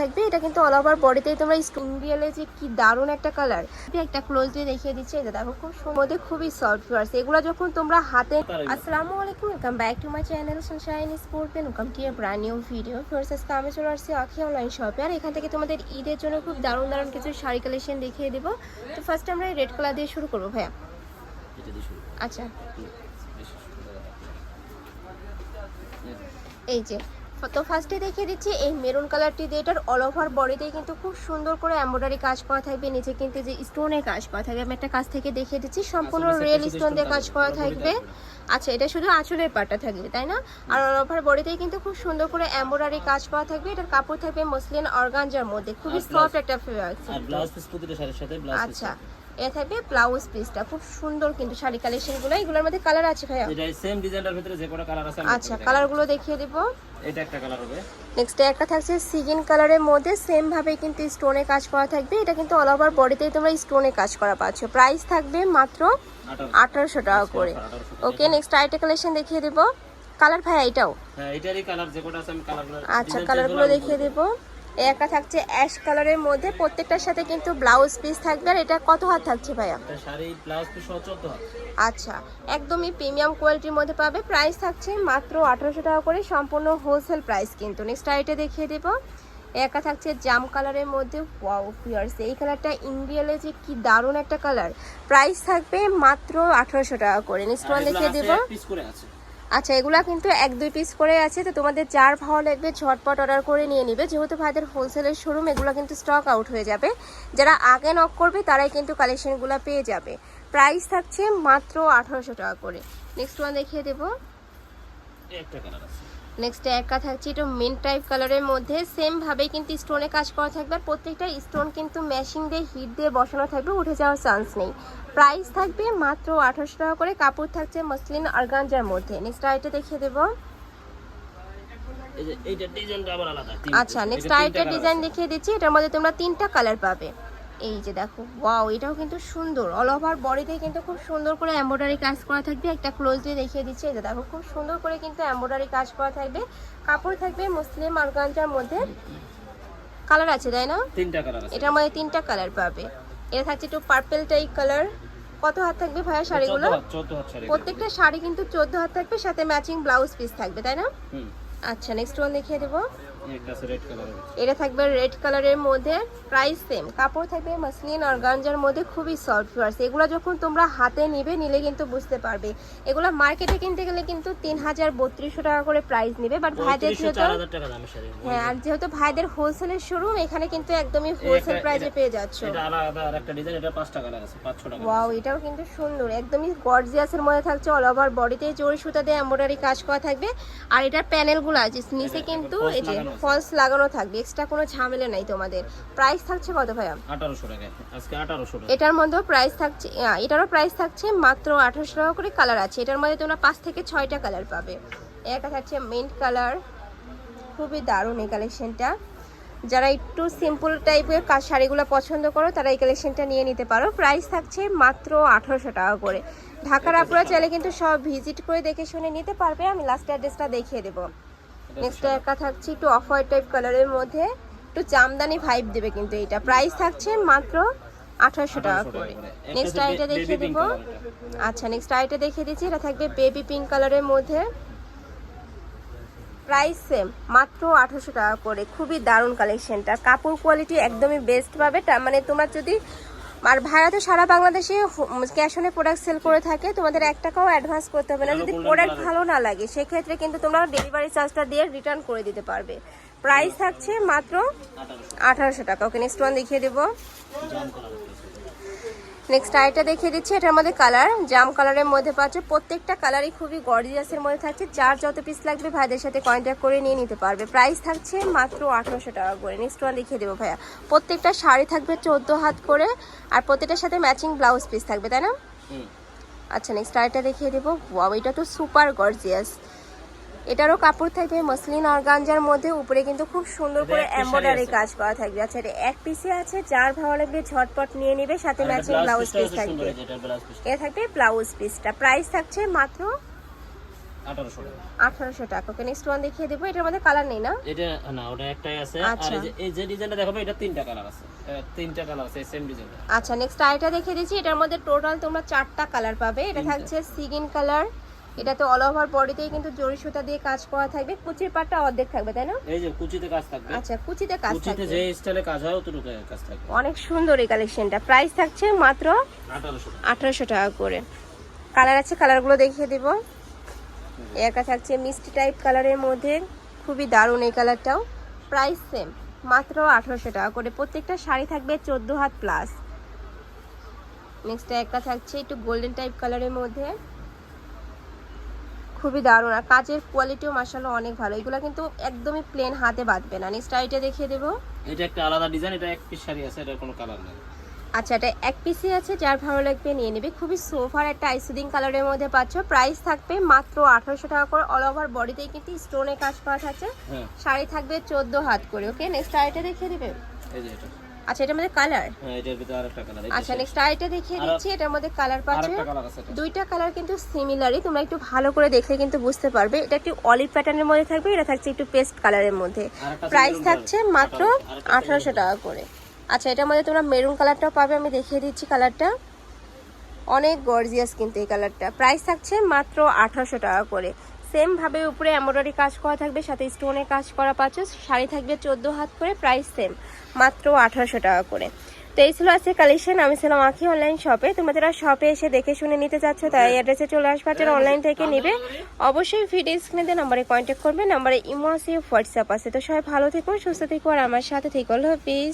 থাকবে এটা কিন্তু অল ওভার বডিতেই তোমরা স্টোন রিয়েলে যে কি দারুণ একটা কালার একটা ক্লোজলি দেখিয়ে দিচ্ছে এটা দেখো খুব মধ্যে খুবই সফট ফিয়ার্স এগুলো যখন তোমরা হাতে আসসালামু আলাইকুম welcome back to my channel sunshine sport pen welcome to a brand new video first আজকে আমি চলে আসছি আখি অনলাইন শপে আর এখান থেকে তোমাদের ঈদের জন্য খুব দারুণ দারুণ কিছু শাড়ি কালেকশন দেখিয়ে দেবো। তো ফার্স্ট আমরা রেড কালার দিয়ে শুরু করব ভাইয়া। দিয়ে আচ্ছা। এই যে তো ফার্স্টে দেখিয়ে দিচ্ছি এই মেরুন কালারটি দিয়ে এটার অল ওভার বডিতে কিন্তু খুব সুন্দর করে এমব্রয়ডারি কাজ করা থাকবে। নিচে কিন্তু যে স্টোনের কাজ করা থাকবে আমি একটা কাছ থেকে দেখিয়ে দিচ্ছি সম্পূর্ণ রিয়েল স্টোন দিয়ে কাজ করা থাকবে, আচ্ছা এটা শুধু আঁচলের পাটটা থাকবে তাই না? আর অল ওভার বডিতেই কিন্তু খুব সুন্দর করে এমব্রয়ডারি কাজ করা থাকবে। এটার কাপড় থাকবে মসলিন অর্গানজার মধ্যে। খুবই সফট একটা ফেব্রিক আচ্ছা এটা থাকবে ব্লাউজ পিসটা খুব সুন্দর কিন্তু শাড়ি কালেকশনগুলো এগুলোর মধ্যে কালার আছে ভাইয়া? এটা সেম ডিজাইনটার ভিতরে যে কটা কালার আছে আচ্ছা কালারগুলো দেখিয়ে দিব। এটা একটা কালার হবে। নেক্সট একটা থাকছে সিগিন কালারের মধ্যে। সেম ভাবে কিন্তু স্টোনে কাজ করা থাকবে। এটা কিন্তু অল ওভার বডিতেই তোমরা স্টোনে কাজ করা পাচ্ছ। প্রাইস থাকবে মাত্র আঠারো আঠারোশো টাকা করে। ওকে নেক্সট আরেকটা কালেকশন দেখিয়ে দেব। কালার ভাইয়া এটাও? হ্যাঁ এটারই কালার যে কটা আছে আমি কালারগুলো আচ্ছা কালারগুলো দেখিয়ে দেব। একটা থাকছে অ্যাশ কালারের মধ্যে। প্রত্যেকটার সাথে কিন্তু ব্লাউজ পিস থাকবে। আর এটা কত হাত থাকছে ভাইয়া? আচ্ছা একদমই প্রিমিয়াম কোয়ালিটির মধ্যে পাবে। প্রাইস থাকছে মাত্র আঠারোশো টাকা করে। সম্পূর্ণ হোলসেল প্রাইস কিন্তু। নেক্সট আইটে দেখিয়ে দেব। একা থাকছে জাম কালারের মধ্যে। ওয়াও পিয়ার্স এই কালারটা ইন্ডিয়ালে যে কি দারুণ একটা কালার। প্রাইস থাকবে মাত্র আঠারোশো টাকা করে। নেক্সট ওয়ান দেখিয়ে দেবো। আচ্ছা এগুলা কিন্তু এক, দুই পিস করে আছে। তো তোমাদের যার ভালো লাগবে ঝটপট অর্ডার করে নিয়ে নিবে। যেহেতু ভাইদের হোলসেলের শোরুম এগুলো কিন্তু স্টক আউট হয়ে যাবে। যারা আগে নক করবে, তারাই কিন্তু কালেকশনগুলো পেয়ে যাবে। প্রাইস থাকছে মাত্র আঠারোশো টাকা করে। নেক্সট ওয়ান দেখিয়ে দেবো। নেক্সট একা থাকছে একটু মেন টাইপ কালারের মধ্যে সেম ভাবে কিন্তু স্টোনে কাজ করা থাকবে আর প্রত্যেকটা স্টোন কিন্তু ম্যাশিং দিয়ে হিট দিয়ে বসানো থাকবে উঠে যাওয়ার চান্স নেই। প্রাইস থাকবে মাত্র আঠারোশো টাকা করে কাপড় থাকছে মসলিন অর্গানজার মধ্যে। নেক্সট আইটা দেখিয়ে দেবো। আচ্ছা নেক্সট এটা আরেকটা ডিজাইন দেখিয়ে দিচ্ছি এটার মধ্যে তোমরা তিনটা কালার পাবে। এই যে দেখো ওয়াও এটাও কিন্তু সুন্দর। অল ওভার বডিতে কিন্তু খুব সুন্দর করে এমব্রয়ডারি কাজ করা থাকবে। একটা ক্লোজলি দেখিয়ে দিচ্ছি এই যে দেখো খুব সুন্দর করে কিন্তু এমব্রয়ডারি কাজ করা থাকবে। কাপড় থাকবে মুসলিম অর্গানজার মধ্যে কালার আছে তাই না? তিনটা কালার আছে। এটার মধ্যে তিনটা কালার পাবে। এটা থাকছে একটু পার্পেল টাইপ কালার কত হাত থাকবে ভাইয়া শাড়িগুলো? প্রত্যেকটা শাড়ি কিন্তু চোদ্দ হাত থাকবে সাথে ম্যাচিং ব্লাউজ পিস থাকবে তাই না? আচ্ছা নেক্সট ওয়ান দেখিয়ে দেবো। এটা থাকবে রেড কালারের মধ্যে প্রাইস সেম কাপড় থাকবে মাসলিন আর গাঞ্জার মধ্যে খুবই সফট ফিয়ার্স এগুলো যখন তোমরা হাতে নিবে নিলে কিন্তু বুঝতে পারবে। এগুলো মার্কেটে কিনতে গেলে কিন্তু তিন হাজার বত্রিশশো টাকা করে প্রাইস নেবে বাট ভাইদের যেহেতু হ্যাঁ আর যেহেতু ভাইদের হোলসেলের শোরুম এখানে কিন্তু একদমই হোলসেল প্রাইসে পেয়ে যাচ্ছ। ওয়াও এটাও কিন্তু সুন্দর। একদমই গর্জিয়াসের মধ্যে থাকছে অল ওভার বডিতে জরি সুতা দিয়ে এমব্রয়ডারি কাজ করা থাকবে। আর এটার প্যানেলগুলো আছে নিচে কিন্তু এই যে। ফলস লাগানো থাকবে এক্সট্রা কোনো ঝামেলা নাই তোমাদের। প্রাইস থাকছে কত ভাইয়া? আঠারোশো টাকা আজকে আঠারোশো টাকা। এটার মধ্যেও প্রাইস থাকছে এটারও প্রাইস থাকছে মাত্র আঠারোশো টাকা করে কালার আছে। এটার মধ্যে তোমরা পাঁচ থেকে ছয়টা কালার পাবে। একটা থাকছে মিন্ট কালার খুবই দারুণ এই কালেকশনটা যারা একটু সিম্পল টাইপের কাজ শাড়িগুলো পছন্দ করো তারা এই কালেকশনটা নিয়ে নিতে পারো। প্রাইস থাকছে মাত্র আঠারোশো টাকা করে। ঢাকার আপুরা চাইলে কিন্তু সব ভিজিট করে দেখে শুনে নিতে পারবে। আমি লাস্ট অ্যাড্রেসটা দেখিয়ে দেবো। নেক্সট একটা থাকছে একটু অফ হোয়াইট টাইপ কালারের মধ্যে একটু জামদানি ভাইব দেবে কিন্তু এটা। প্রাইস থাকছে মাত্র আঠারোশো টাকা করে। নেক্সট আইটা দেখিয়ে দেবো। আচ্ছা নেক্সট আইটা দেখিয়ে দিচ্ছি। এটা থাকবে বেবি পিঙ্ক কালারের মধ্যে। প্রাইস সেম মাত্র আঠারোশো টাকা করে। খুবই দারুণ কালেকশনটা কাপড় কোয়ালিটি একদমই বেস্ট পাবে। মানে তোমার যদি আর ভাড়া তো সারা বাংলাদেশে ক্যাশ অনে প্রোডাক্ট সেল করে থাকে। তোমাদের এক টাকাও অ্যাডভান্স করতে হবে না। যদি প্রোডাক্ট ভালো না লাগে সেক্ষেত্রে কিন্তু তোমরা ডেলিভারি চার্জটা দিয়ে রিটার্ন করে দিতে পারবে। প্রাইস থাকছে মাত্র আঠারোশো টাকা। ওকে নেক্সট ওয়ান দেখিয়ে দেবো। নেক্সট আইটা দেখিয়ে দিচ্ছি এটার মধ্যে কালার জাম কালারের মধ্যে পাচ্ছ। প্রত্যেকটা কালারই খুবই গর্জিয়াসের মধ্যে থাকছে। যার যত পিস লাগবে ভাইদের সাথে কন্ট্যাক্ট করে নিয়ে নিতে পারবে। প্রাইস থাকছে মাত্র আঠারোশো টাকা করে। নেক্সট ওয়ান দেখিয়ে দেবো ভাইয়া। প্রত্যেকটা শাড়ি থাকবে চোদ্দ হাত করে আর প্রত্যেকটার সাথে ম্যাচিং ব্লাউজ পিস থাকবে তাই না? আচ্ছা নেক্সট আইটা দেখিয়ে দেবো। ওয়াও এটা তো সুপার গর্জিয়াস এটারও কাপড় থাকবে মসলিন অর্গানজার মধ্যে। উপরে কিন্তু খুব সুন্দর করে এমব্রয়ডারি কাজ করা থাকবে। আচ্ছা এটা এক পিসে আছে যার ভালো লাগবে ঝটপট নিয়ে নেবে সাথে ম্যাচিং ব্লাউজ পিস থাকবে। এটা থাকবে ব্লাউজ পিসটা প্রাইস থাকছে মাত্র আঠারোশো টাকা। ওকে নেক্সট ওয়ান দেখিয়ে দেবো। এটার মধ্যে কালার নেই না? এটা না ওটা একটাই আছে। আর আচ্ছা। এই যে এই যে ডিজাইনটা দেখাবো এটা তিনটা কালার আছে। তিনটা কালার আছে সেম ডিজাইন আচ্ছা নেক্সট আইটা দেখিয়ে দিচ্ছি। এটার মধ্যে টোটাল তোমরা চারটা কালার পাবে। এটা থাকছে সিগিন কালার এটাতে অল ওভার বডিতেই কিন্তু জরি সুতা দিয়ে কাজ করা থাকবে কুচির পাটটা অর্ধেক থাকবে তাই না? এই যে কুচিতে কাজ থাকবে। আচ্ছা কুচিতে কাজ থাকবে। কুচিতে যে স্টাইলে কাজ হয় অতটুকু কাজ থাকবে। অনেক সুন্দর এই কালেকশনটা প্রাইস থাকছে মাত্র আঠারোশো টাকা। আঠারোশো টাকা করে। কালার আছে কালারগুলো দেখিয়ে দেব। একটা থাকছে মিষ্টি টাইপ কালারের মধ্যে। খুবই দারুণ এই কালারটাও প্রাইস সেম মাত্র আঠারোশো টাকা করে। প্রত্যেকটা শাড়ি থাকবে চোদ্দ হাত প্লাস নেক্সট একটা থাকছে একটু গোল্ডেন টাইপ কালারের মধ্যে। খুবই দারুণ। আর কাজের কোয়ালিটিও মাসাল্লাহ অনেক ভালো। এগুলো কিন্তু একদমই প্লেন হাতে বাঁধবে না। নেক্সট আইটা দেখিয়ে দেবো। এটা একটা আলাদা ডিজাইন এটা এক পিস শাড়ি আছে এটার কোনো কালার নেই। আচ্ছা এটা এক পিসই আছে যার ভালো লাগবে নিয়ে নেবে। খুবই সোফার একটা আইসুদিং কালারের মধ্যে পাচ্ছ। প্রাইস থাকবে মাত্র আঠারোশো টাকা করে। অল ওভার বডিতেই কিন্তু স্টোনে কাজ পাওয়া থাকছে। হ্যাঁ। শাড়ি থাকবে চোদ্দ হাত করে। ওকে নেক্সট আইটা দেখিয়ে দিবে। এই যে এটা। আচ্ছা এটার মধ্যে কালার হ্যাঁ এটার ভিতরে আরেকটা কালার আচ্ছা নেক্সট আইটা দেখিয়ে দিচ্ছি এটার মধ্যে কালার পাচ্ছ? আরেকটা দুইটা কালার কিন্তু সিমিলারই তোমরা একটু ভালো করে দেখলে কিন্তু বুঝতে পারবে। এটা একটু অলিভ প্যাটার্নের মধ্যে থাকবে এটা থাকছে একটু পেস্ট কালারের মধ্যে। আরেকটা প্রাইস থাকছে মাত্র আঠারোশো টাকা করে। আচ্ছা এটার মধ্যে তোমরা মেরুন কালারটাও পাবে আমি দেখিয়ে দিচ্ছি কালারটা অনেক গর্জিয়াস কিন্তু এই কালারটা প্রাইস থাকছে মাত্র আঠারোশো টাকা করে। সেম ভাবে উপরে এমব্রয়ডারি কাজ করা থাকবে, সাথে স্টোনে কাজ করা পাচ্ছ, শাড়ি থাকবে চোদ্দ হাত করে, প্রাইস সেম মাত্র আঠারোশো টাকা করে। তো এই ছিল আজকে কালেকশন আমি ছিলাম আঁকি অনলাইন শপে তোমরা যারা শপে এসে দেখে শুনে নিতে চাচ্ছ তাই অ্যাড্রেসে চলে আসবে যারা অনলাইন থেকে নিবে, অবশ্যই ভিডিও স্ক্রিনে নাম্বারে কন্ট্যাক্ট করবে নাম্বারে ইমো আছে হোয়াটসঅ্যাপ আছে। তো সবাই ভালো থেকো, সুস্থ থেকো, আর আমার সাথে থেকো। প্লিজ